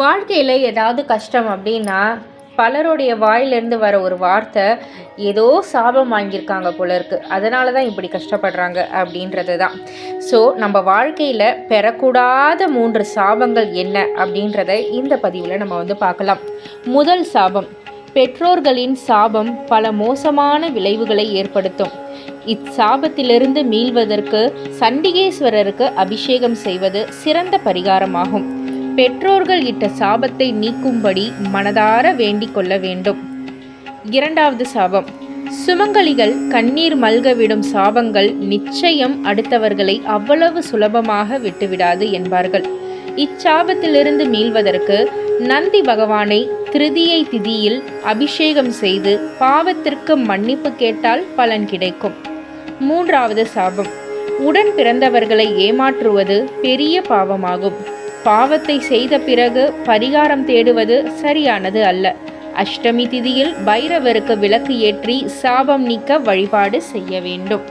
வாழ்க்கையில் ஏதாவது கஷ்டம் அப்படின்னா பலருடைய வாயிலிருந்து வர ஒரு வார்த்தை ஏதோ சாபம் வாங்கியிருக்காங்க போல இருக்குது அதனால தான் இப்படி கஷ்டப்படுறாங்க அப்படின்றது தான் ஸோ நம்ம வாழ்க்கையில் பெறக்கூடாத மூன்று சாபங்கள் என்ன அப்படின்றத இந்த பதிவில் நம்ம வந்து பார்க்கலாம். முதல் சாபம் பெற்றோர்களின் சாபம் பல மோசமான விளைவுகளை ஏற்படுத்தும். இச்சாபத்திலிருந்து மீள்வதற்கு சண்டிகேஸ்வரருக்கு அபிஷேகம் செய்வது சிறந்த பரிகாரமாகும். பெற்றோர்கள் இட்ட சாபத்தை நீக்கும்படி மனதார வேண்டிக் கொள்ள வேண்டும். இரண்டாவது சாபம். சுமங்கலிகள் கண்ணீர் மல்கவிடும் சாபங்கள் நிச்சயம் அடுத்தவர்களை அவ்வளவு சுலபமாக விட்டுவிடாது என்பார்கள். இச்சாபத்திலிருந்து மீள்வதற்கு நந்தி பகவானை திருதியை திதியில் அபிஷேகம் செய்து பாவத்திற்கு மன்னிப்பு கேட்டால் பலன் கிடைக்கும். மூன்றாவது சாபம். உடன் பிறந்தவர்களை ஏமாற்றுவது பெரிய பாவமாகும். பாவத்தை செய்த பிறகு பரிகாரம் தேடுவது சரியானது அல்ல. அஷ்டமி திதியில் பைரவருக்கு விளக்கு ஏற்றி சாபம் நீக்க வழிபாடு செய்ய வேண்டும்.